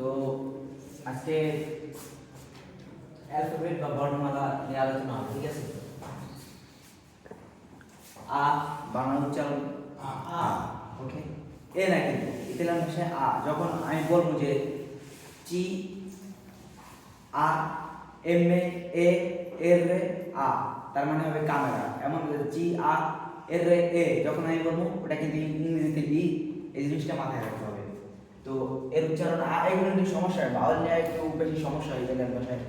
তো আজকে অ্যালফাবেট বা বর্ণমালা নিয়ে আলোচনা হবে, ঠিক আছে? আ, বাংলা উচ্চারণ আ ওকে? এ না কিন্তু, ইতালিয়ান ভাষায় আ, যখন আমি বলব যে চি, আ, এম, এ এর, রে, আ, তার মানে হবে ক্যামেরা এমন জি আ, এর, রে, এ, যখন আমি বলব, ওটা কিন্তু ইংরেজিতে ই, এই জিনিসটা মাথায় রাখতে হবে তো এর উচ্চারণ এগুলো একটু সমস্যা হয়। বাউল নিয়ে একটু বেশি সমস্যা হয় ইতালিয়ান ভাষায়।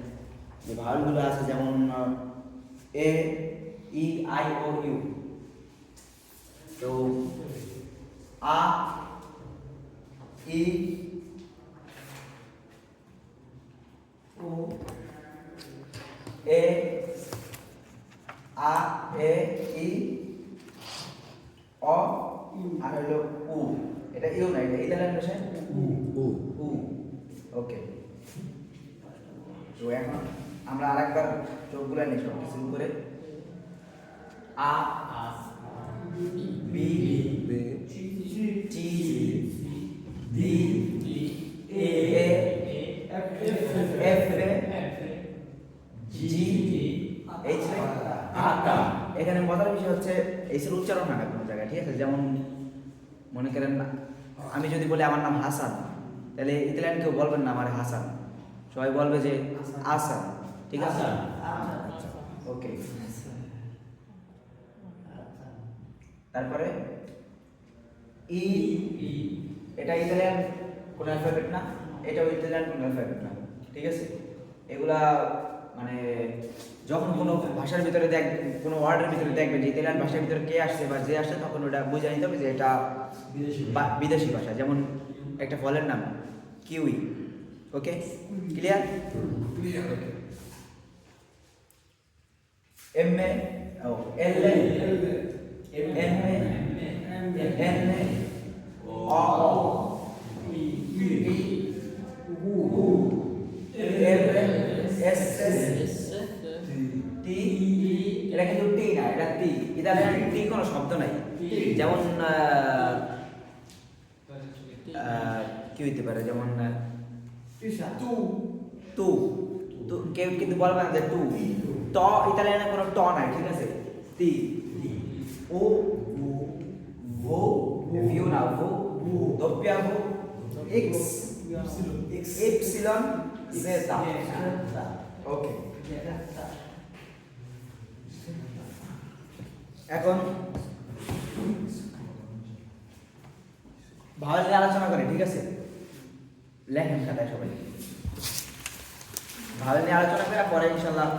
যে ভাওয়ালগুলো আছে যেমন, এ, ই, আই, ও, ইউ। তো, আ ই ও এ আ এ ই অ আর হলো উ এটা ইউ না এটা ইতালিয়ান ভাষায় উ উ ওকে তো এখন আমরা আরেকবার চোখগুলো নিই সব কিছু করে আ বি বে টি ডি এ এফ রে জি এইচ রে আটা এখানে মজার বিষয় হচ্ছে এইচের উচ্চারণ হয় না কোনো জায়গায় ঠিক আছে যেমন মনে করেন না আমি যদি বলি আমার নাম হাসান তাহলে ইতালিয়ান কেউ বলবেন না আমার হাসান। সবাই বলবে যে আসান ঠিক আছে? ওকে। তারপরে? ই। এটা ইতালিয়ান কোন অ্যালফাবেট না? এটাও ইতালিয়ান কোন অ্যালফাবেট না ঠিক আছে? এগুলা মানে যখন কোনো ভাষার ভিতরে দেখ কোনো ওয়ার্ডের ভিতরে দেখবেন যে ইতালিয়ান ভাষার ভিতরে কে আসছে বা যে আসছে তখন ওটা বুঝে নিতে হবে যে এটা বিদেশি ভাষা। যেমন একটা ফলের নাম kiwi. Okay clear M A O L A N A N A E U L S S T এটা কিন্তু টি না এটা টি ইতালিয়ান টি কোনো শব্দ নাই। যেমন কি হইতে পারে? যেমন তু। তু। কেউ কিন্তু বলবে না যে টু ট ইতালিয়ানে কোনো ট নাই ঠিক আছে? তি। ও ভো ভিউ না ভো doppia ভো এক্স এপসিলন জেটা ওকে এখন ভালো নিয়ে আলোচনা করে ঠিক আছে? লেখেন খাতায় সবাই। ভালো নিয়ে আলোচনা করে পরে ইনশাল্লাহ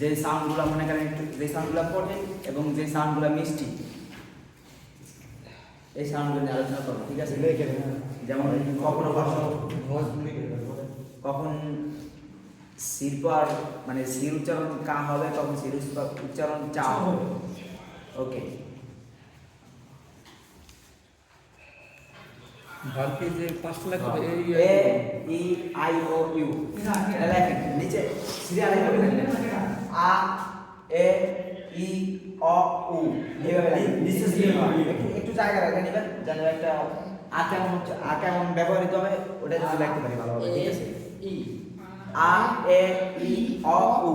যে সাউন্ডগুলো মনে করেন একটু যে সাউন্ডগুলো কঠিন এবং যে সাউন্ডগুলো মিষ্টি এই সাউন্ডগুলো নিয়ে আলোচনা করব ঠিক আছে? যেমন কখনো কখন শিল্প আর মানে শির উচ্চারণ কা হবে তখন শির উচ্চারণ চা হবে। ওকে ভারতে যে পাঁচটা লেখা এই এ ই আই ও ইউ। এটা লেখেন নিচে। সিরিয়ালে আ এ ই অ উ। এইভাবে নিচে সিরিয়াল একটু একটু জায়গা রাখেন এবার যেন একটা আ কেমন হচ্ছে আ কেমন ব্যবহৃত হবে ওটা যদি লিখতে পারি ভালোভাবে ঠিক আছে? আ এ ই অ উ।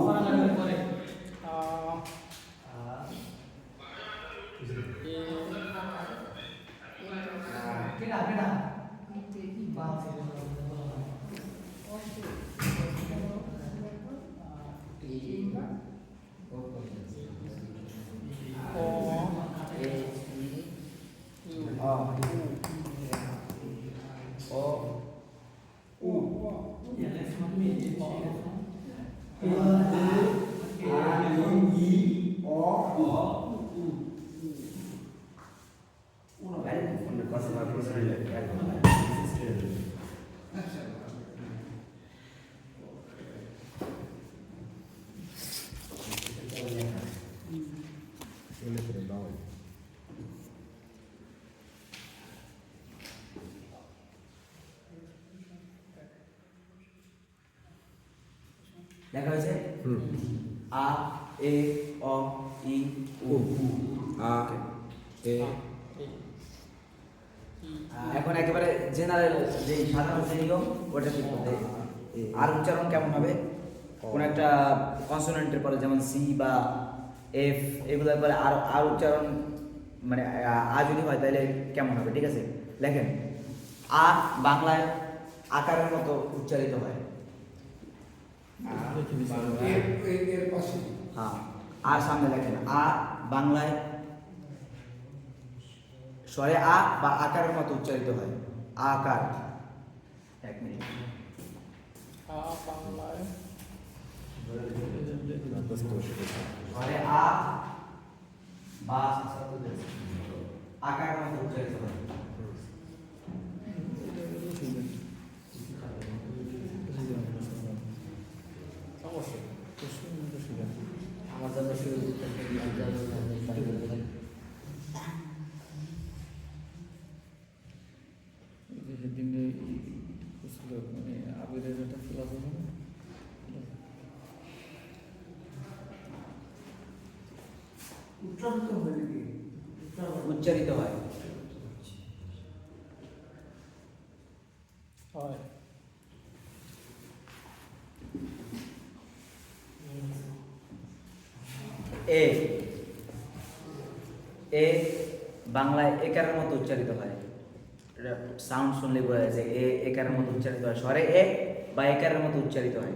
লেখা হয়েছে? আ এ অ ই উ উ। আ এ। এখন একেবারে জেনারেল যে সাধারণ যে নিয়ম ওটা কি করতে আর উচ্চারণ কেমন হবে? কোন একটা কনসোনেন্টের পরে যেমন সি বা এফ এগুলোর পরে আর আর উচ্চারণ মানে আ- যদি হয় তাহলে কেমন হবে? ঠিক আছে? লেখেন। আ বাংলায় আকারের মতো উচ্চারিত হয়। হ্যাঁ আর সামনে লেখেন আ বাংলায় স্বরে আ বা আকারের মতো উচ্চারিত হয়। আকার। এক মিনিট। স্বরে আ বা আকারের মতো উচ্চারিত হয় আমার জন্য শুরু সেদিনে মানে আবিরের একটা খেলা ছিল না উচ্চারিত হয় নাকি উচ্চারিত হয় হয় এ এ বাংলায় একারের মতো উচ্চারিত হয়। সাউন্ড শুনলে বোঝা যায় যে এ একারের মতো উচ্চারিত হয়। স্বরে এ বা একারের মতো উচ্চারিত হয়।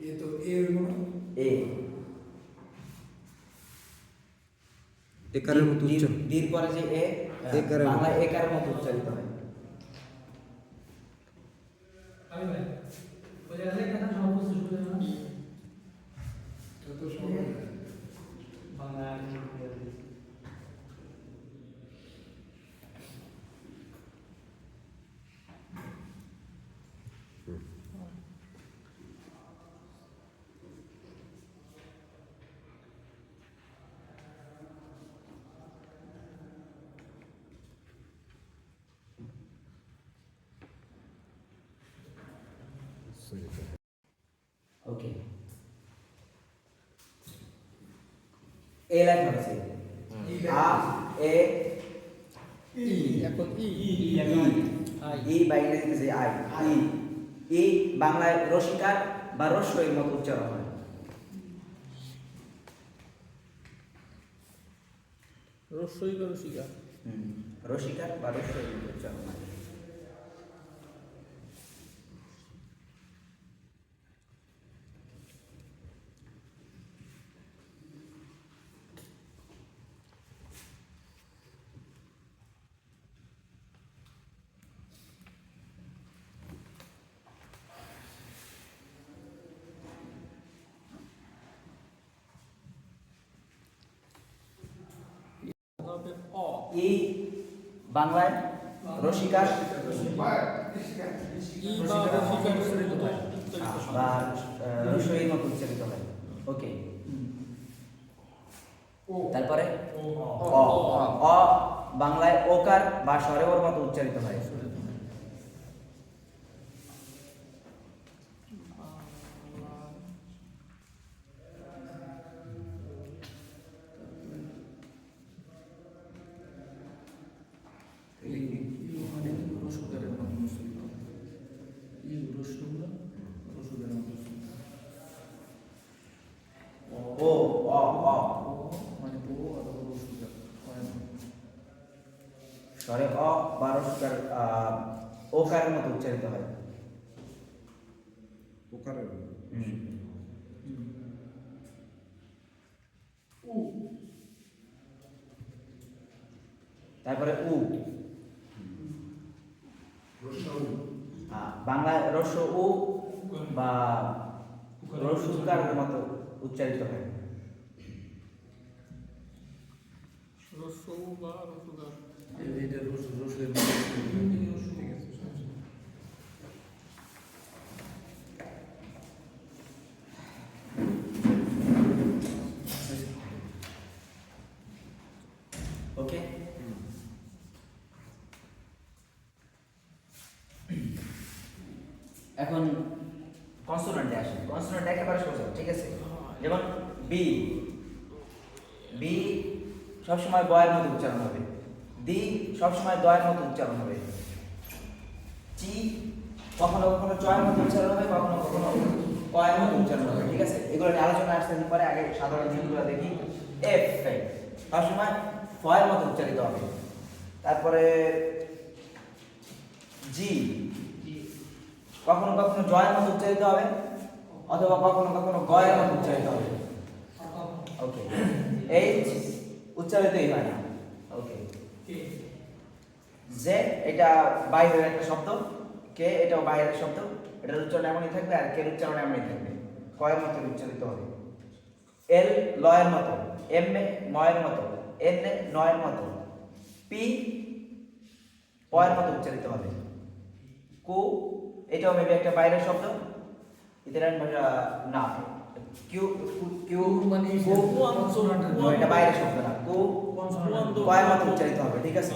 এ তো এ এ। একারের মতো উচ্চারণ দীর পরে যে এ একারের। বাংলায় একারের মতো উচ্চারিত হয় এটা তো সবাই ওকে এ লেখা হয়েছে আ এ এখন ই ই বা ইংরেজিতে যে আই ই ই বাংলায় রসিকার বা রস্যের মতো উচ্চারণ হয়। রসই বা রসিকা? হুম, রসিকার বা রস্যের মতো উচ্চারণ হয়। অ। ই বাংলায় রসিকার মতো উচ্চারিত হয়। ওকে। তারপরে অ। বাংলায় ওকার বা স্বরে ওর মতো উচ্চারিত হয়। রসিকার আহ, ওকারের মতো উচ্চারিত হয়। ওকারের উ। তারপরে উ। বাংলায় রস্য উ বা রসুকারের মতো উচ্চারিত হয়। রসৌ বা রসুগার এখন কনসোনেন্টে কনসোনেন্ট একেবারে সোজা, ঠিক আছে? যেমন বি বি সবসময় বয়ের মধ্যে উচ্চারণ হবে। দি সবসময় দয়ের মতো উচ্চারণ হবে। চি কখনো কখনো চয়ের মতো উচ্চারণ হবে কখনো কখনো কয়ের মতো উচ্চারণ হবে ঠিক আছে? এগুলো নিয়ে আলোচনা আসতে পরে আগে সাধারণ জিনিসগুলো দেখি। এফ সবসময় ফয়ের মতো উচ্চারিত হবে। তারপরে জি কখনো কখনো জয়ের মতো উচ্চারিত হবে অথবা কখনো কখনো গয়ের মতো উচ্চারিত হবে। ওকে এইচ উচ্চারিতই হয় না। যে এটা বাইরের একটা শব্দ কে এটাও বাইরের শব্দ এটার উচ্চারণ এমনই থাকবে আর কের উচ্চারণ এমনই থাকবে। কয়ের মতো উচ্চারিত হবে। এল লয়ের মতো এম এ ময়ের মতো এন এ নয়ের মতো পি পয়ের মতো উচ্চারিত হবে। কু এটাও মেবি একটা বাইরের শব্দ ইতালিয়ান ভাষা না কিউ কিউ মানে কু এটা বাইরের শব্দ না কু Consonant. কয়ের মতো উচ্চারিত হবে ঠিক আছে?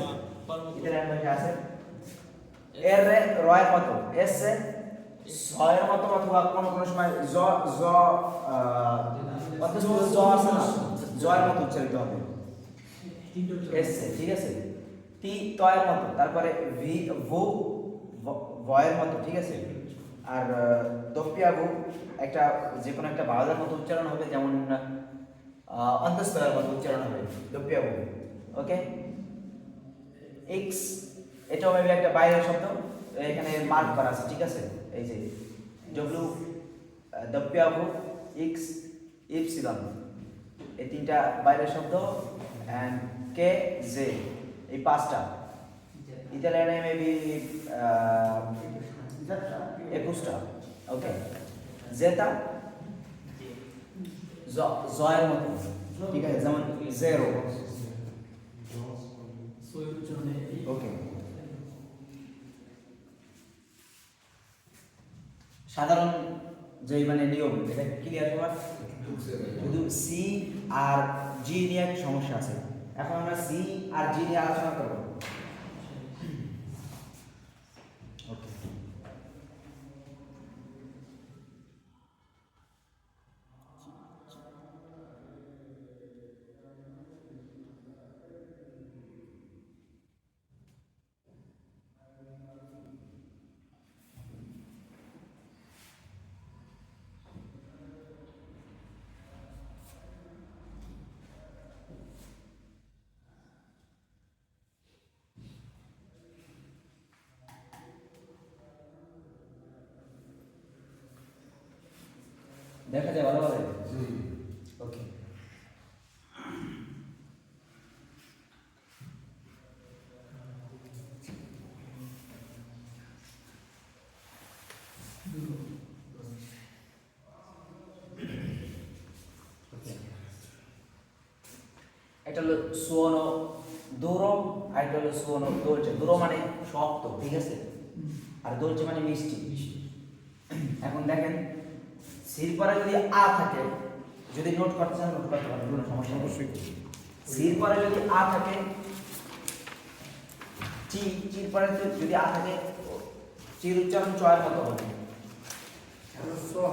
এর রয়ের মতো। কোনো সময় ঠিক আছে? তারপরে ভি ভু ভয়ের মতো ঠিক আছে? আর একটা যে কোনো একটা বাউলের মতো উচ্চারণ হবে যেমন আহ, অন্তঃস্থলের মতো উচ্চারণ হবে দপ্পিয়া ওকে এক্স এটাও মেবি একটা বাইরের শব্দ, এখানে মার্ক করা আছে, ঠিক আছে? এই যে ডব্লিউ দপ্পিয়াবু এক্স ইপসিলন এই তিনটা বাইরের শব্দ অ্যান্ড কে জে এই পাঁচটা। ইতালিয়ানে মেবি একুশটা ওকে জেতা জয়ের মতো, ঠিক আছে? যেমন জেরো ওকে সাধারণ যে মানে নিয়ম এটা ক্লিয়ার তোমার শুধু সি আর জি নিয়ে একটা সমস্যা আছে। এখন আমরা সি আর জি নিয়ে আলোচনা করব ওকে দেখা যায় ভালোভাবে ওকে এটা হলো সুয়নো দূরো আর এটা হলো সুয়নো দোলচে দূরো মানে শক্ত ঠিক আছে? আর দোলচে মানে মিষ্টি। এখন দেখেন সির পরে যদি আ থাকে যদি নোট করতে চান নোট করতে পারেন কোনো সমস্যা নেই। অবশ্যই সির পরে যদি আ থাকে চি চির পরে যদি আ থাকে চির উচ্চারণ চয়ের মতো হবে।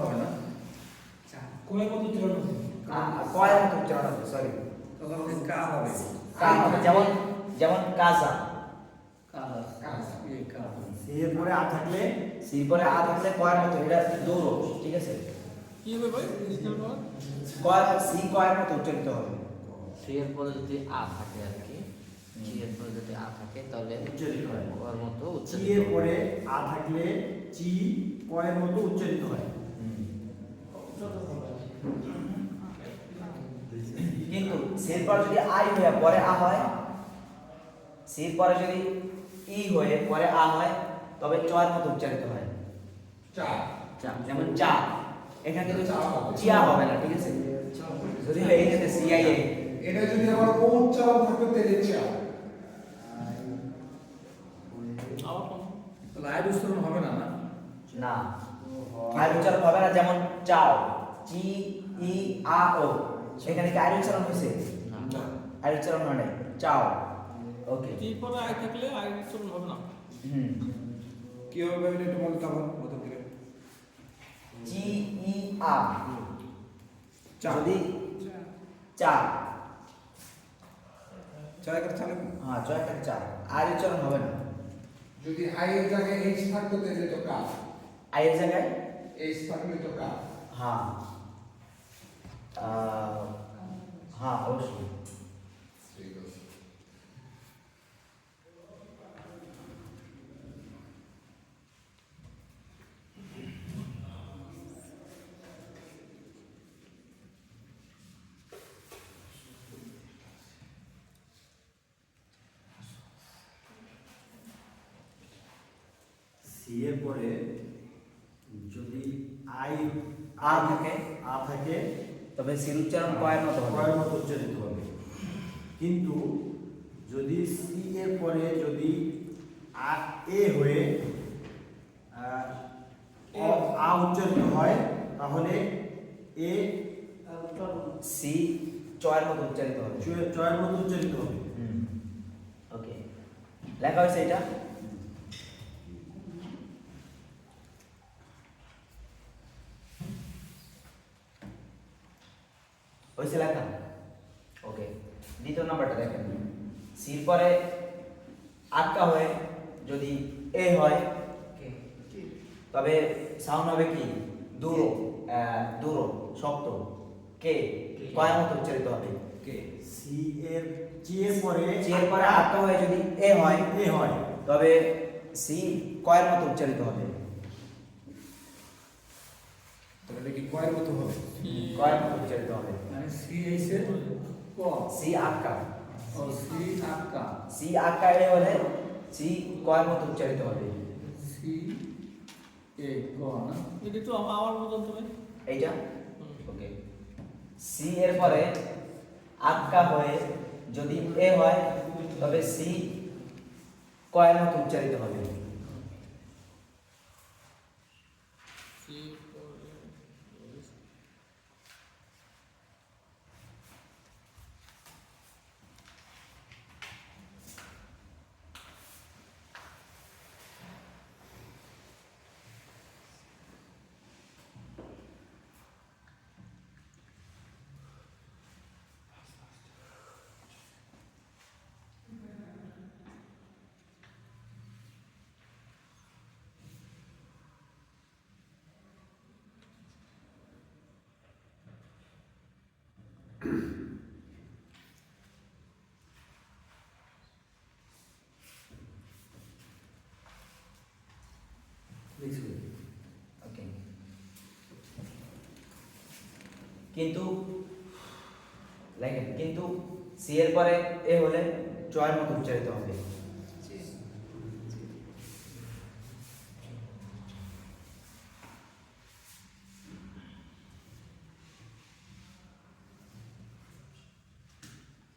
হবে না? কয়ের মতো উচ্চারণ হবে। কয়ের মতো উচ্চারণ হবে সরি তখন কা হবে। কা হবে যেমন যেমন কাজা। এরপরে আ থাকলে সির পরে আ থাকলে কয়ের মতো এটা দৌড় ঠিক আছে? কি হবে ভাই? পাওয়ার সি মতো উচ্চারিত হবে? সি এর পরে যদি আ থাকে আর কি সি এর পরে যদি আ থাকে তাহলে উচ্চারিত হয়। ওর মতো উচ্চারিত এর পরে আ থাকলে চি কয়ের মতো উচ্চারিত হয়। কিন্তু সির পরে যদি আই হয়ে পরে আ হয় সির পরে যদি ই হয়ে পরে আ হয় তবে চয়ের মতো উচ্চারিত হয়। চা। চা। যেমন চা। এখানে কিন্তু চিয়া হবে না ঠিক আছে? যদি এই যে সিআইএ এটা যদি আবার ও উচ্চারণ থাকতো তাহলে চা? আবার কোন তাহলে আয় উচ্চারণ হবে না না? না। উচ্চারণ হবে না যেমন চাও। চি ই আ ও এখানে কি আর উচ্চারণ হয়েছে? না। আর উচ্চারণ হয় নাই। চাও। ওকে টি পরে আই থাকলে আই উচ্চারণ হবে না। হুম। কি হবে হবে প্রথম থেকে জি ই আ চা। যদি চা। ছয় করে চালে হ্যাঁ থেকে চার আর উচ্চারণ হবে না। যদি আই এর জায়গায় এইচ থাকতো তাহলে তো কা আই এর জায়গায়? এইচ থাকলে তো কা हाँ আহ, হ্যাঁ অবশ্যই ঠিক আছে সি এর পরে যদি আই আ থাকে আ থাকে তবে সির উচ্চারণ কয়ের মতো কয়ের মতো উচ্চারিত হবে। কিন্তু যদি সি এর পরে যদি আ এ হয়ে আ উচ্চারিত হয় তাহলে এ সি চয়ের মতো উচ্চারিত হবে। চয়ের মতো উচ্চারিত হবে। ওকে। লেখা হয়েছে এটা? হয়েছে লেখা। ওকে দ্বিতীয় নাম্বারটা দেখেন। সির পরে আটকা হয়ে যদি এ হয় তবে সাউন্ড হবে কি? দূর দূর শক্ত। কে? কয়ের মতো উচ্চারিত হবে। কে? সি এর জি এর পরে জি এর পরে আটকা হয়ে যদি এ হয় এ হয়। তবে সি কয়ের মতো উচ্চারিত হবে। তাহলে কি কয়ের মতো হবে? কয়ের মতো উচ্চারিত হবে। মানে সি এসে ক? সি আটকা ও সি আটকা সি আটকা এ হলে সি কয়ের মতো উচ্চারিত হবে। সি এ ক না? এটা একটু আমার মতন তুমি এইটা? ওকে। সি এর পরে আটকা হয়ে যদি এ হয় তবে সি কয়ের মতো উচ্চারিত হবে সি ওকে কিন্তু লেখেন কিন্তু সি এর পরে এ হলে জয়ের মতো উচ্চারিত হবে।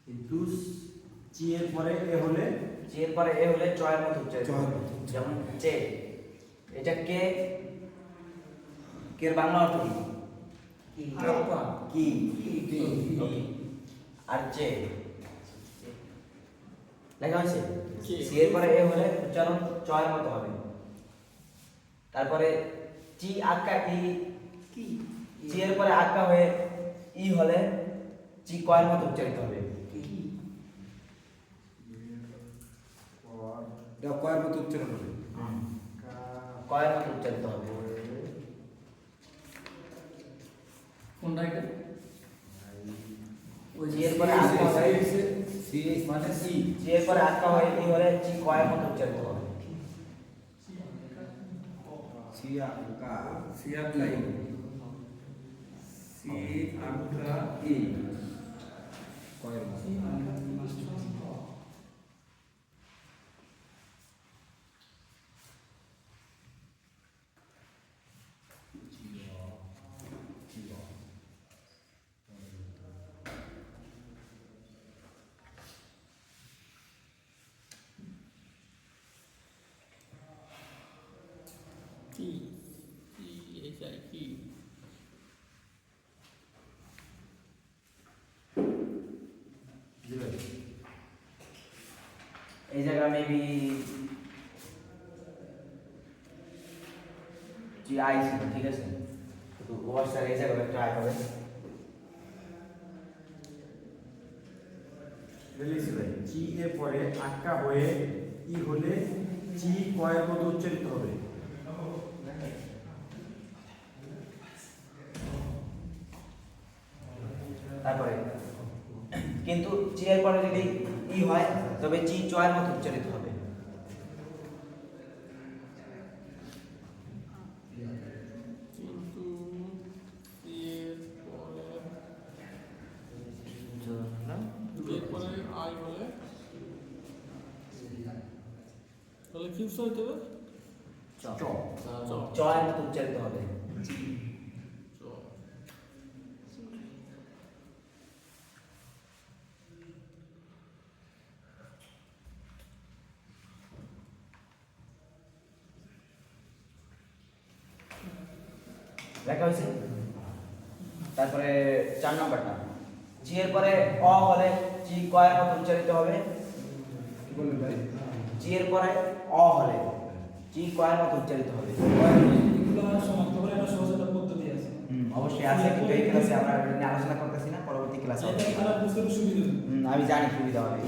কিন্তু জি এর পরে এ হলে জি এর পরে এ হলে জয়ের মতো উচ্চারিত। যেমন চে এটা কে কের বাংলা অর্থ কি? কি? কি? আর চে লেখা হয়েছে? সি এর পরে এ হলে উচ্চারণ মতো হবে। তারপরে চি আক্কা ই। চি এর পরে আক্কা হয়ে ই হলে চি কয়ের মতো উচ্চারিত হবে। এটা কয়ের মতো উচ্চারণ হবে। কয়ের মতো উচ্চারিত হবে। কোনটা এটা? ওই জি এর পরে আটকা হয়। সি মানে সি জি এর পরে আক্কা হয় এই হলে জি কয় মত উচ্চারিত হবে সি কা সি আটকা সি আটকা ই। কয় মতো কি কি এইটা কি এই জায়গা মেবি জি আই ঠিক আছে? তো ওয়ার্ডসটার এই জায়গা একটা আই হবে। রিলিজ ভাই চি এর পরে আটকা হয়ে ই হলে চি কয়ের মতো উচ্চারিত হবে তারপরে কিন্তু চি এর পরে যদি ই হয় চয়ের মতো উচ্চারিত হবে। কিন্তু এর পরে এর পরে আই হলে তাহলে কি হবে? চ। চ। চ। চয়ের মতো উচ্চারিত হবে চ লেখা হয়েছে তারপরে চার নম্বরটা জি এর পরে অ হলে জি কয়ের মতো উচ্চারিত হবে কি বললেন ভাই জি এর পরে অ হলে জি কয়ের মতো উচ্চারিত হবে এগুলো সমাপ্ত করে একটা সহজ একটা পদ্ধতি আছে হুম, অবশ্যই আছে ক্লাসে আমরা এটা নিয়ে আলোচনা করতেছি না পরবর্তী ক্লাসে আমি জানি সুবিধা হবে।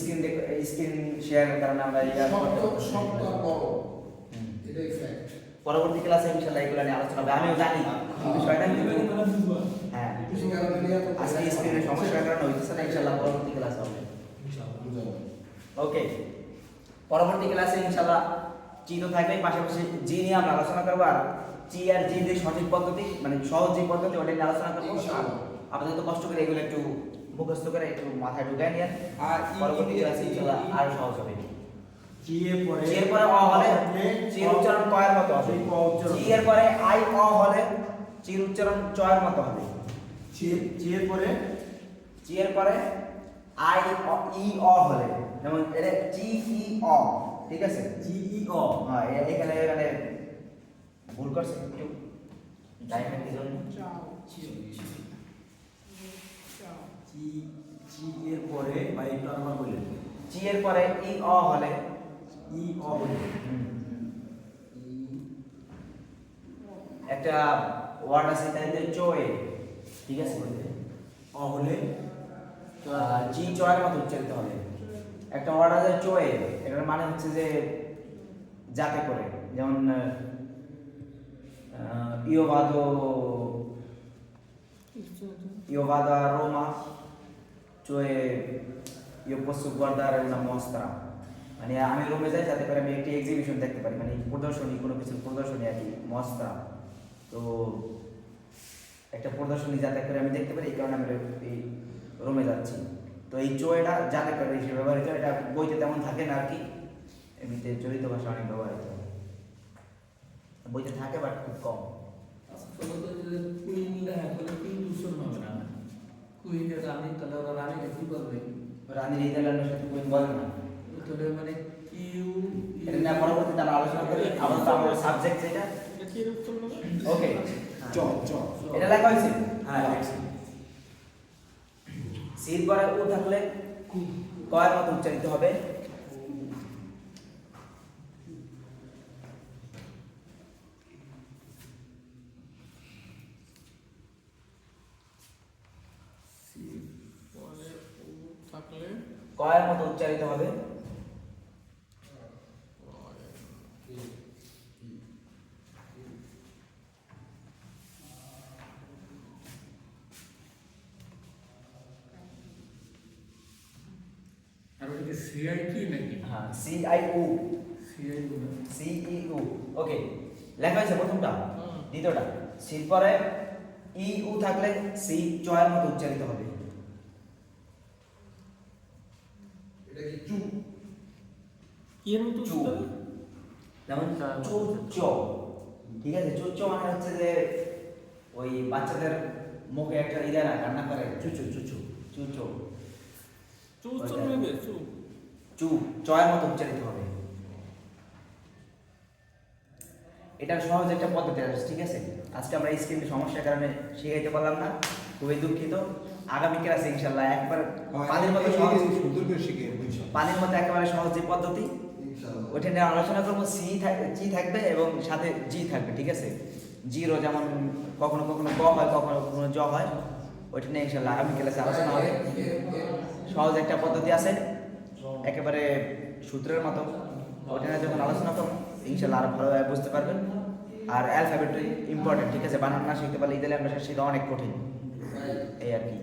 স্ক্রিন স্ক্রিন শেয়ারের কারণে আমরা পরবর্তী ক্লাসে ইনশাআল্লাহ এগুলো নিয়ে আলোচনা হবে। আমিও জানি বিষয়টা। হ্যাঁ। কিছু কারণে নিয়ে তো আজকে স্ক্রিনের সমস্যার কারণে হইতেছে না ইনশাআল্লাহ পরবর্তী ক্লাস হবে। ওকে। পরবর্তী ক্লাসে ইনশাআল্লাহ জি তো থাকবে। পাশাপাশি জি নিয়ে আমরা আলোচনা করব আর জি আর জি যে সঠিক পদ্ধতি মানে সহজ যে পদ্ধতি ওটা নিয়ে আলোচনা করব। ইনশাআল্লাহ। আপনাদের তো কষ্ট করে এগুলো একটু মুখস্থ করে একটু মাথায় ঢুকায় নিয়ে আর পরবর্তী ক্লাসে ইনশাআল্লাহ আরও সহজ হবে। চি এর পরে এর পরে অ হলে চির উচ্চারণ কয়ের মতো হবে। জি এর পরে আই অ হলে চির উচ্চারণ চয়ের মতো হবে। চি চি এর পরে জি এর পরে আই ই অ হলে। যেমন এটা জি ই অ ঠিক আছে? জি ই অ হ্যাঁ এখানে মানে ভুল করছে একটু কি জন্য। চি চি এর পরে বা একটু আবার বললেন জি এর পরে ই অ হলে ই অ বলে একটা ওয়ার্ড আছে তাই যে চয়ে। ঠিক আছে? অ হলে জি চয়ের মতো উচ্চারিত হবে। একটা ওয়ার্ড আছে চয়ে এটার মানে হচ্ছে যে যাতে করে। যেমন ইয়োভাদো ইয়োভাদো রোমা চয়ে ইয়ে পশু গর্দার una mostra. মানে আমি রোমে যাই যাতে করে আমি একটি এক্সিবিশন দেখতে পারি মানে প্রদর্শনী কোনো কিছুর প্রদর্শনী আর কি মস্তা তো একটা প্রদর্শনী যাতে করে আমি দেখতে পারি এই কারণে আমি এই রোমে যাচ্ছি তো এই চোয়েটা যাতে করে হিসেবে ব্যবহৃত এটা বইতে তেমন থাকে না আর কি এমনিতে চলিত ভাষা অনেক ব্যবহৃত। বইতে থাকে বাট খুব কম। আচ্ছা, কুইন বলে না। তাহলে মানে কিউ এটা নিয়ে পরবর্তীতে আমরা আলোচনা করি। আবার তো আমাদের সাবজেক্ট যেটা। এটা কি এর উত্তর নেবে ওকে চ চ এটা লেখা হয়েছে? হ্যাঁ সির পরে উ থাকলে কয়ের মতো উচ্চারিত হবে পরে উ থাকলে কয়ের মতো উচ্চারিত হবে। আর ওটা কি সিআই কি নাকি? হ্যাঁ C I U CI C E okay লেখা হয়েছে প্রথমটা। দ্বিতীয়টা। সির পরে ই উ থাকলে সি চয়ের মতো উচ্চারিত হবে এটা কি চু কি এর মতো? যেমন চুচ্চ ঠিক আছে? চুচ্চ মানে হচ্ছে যে ওই বাচ্চাদের মুখে একটা ইদে না কান্না করে। চুচু চুচু চুচু চু উচ্চারণ চু। চু চয়ের মতো উচ্চারিত হবে। এটার সহজ একটা পদ্ধতি আছে ঠিক আছে? আজকে আমরা স্ক্রিনের সমস্যার কারণে শিখাইতে পারলাম না খুবই দুঃখিত। আগামী ক্লাসে ইনশাল্লাহ একবার পানির মতো সহজ সুন্দর করে শিখে বুঝছ? পানির মতো একেবারে সহজ যে পদ্ধতি ওইটা নিয়ে আলোচনা করব, সি থাকবে জি থাকবে এবং সাথে জি থাকবে, ঠিক আছে? জিরো যেমন কখনো কখনো ক হয়, কখনো কখনো জ হয়, ওইটা নিয়ে ইনশাল্লাহ আগামী ক্লাসে আলোচনা হবে। সহজ একটা পদ্ধতি আছে, একেবারে সূত্রের মতো। ওটা নিয়ে যখন আলোচনা করব, ইনশাল্লাহ আরও ভালোভাবে বুঝতে পারবেন। আর অ্যালফাবেট ইম্পর্টেন্ট, ঠিক আছে? বানান না, শিখতে পারলে ইতালিয়ান ভাষা শেখা অনেক কঠিন। এই আর কি।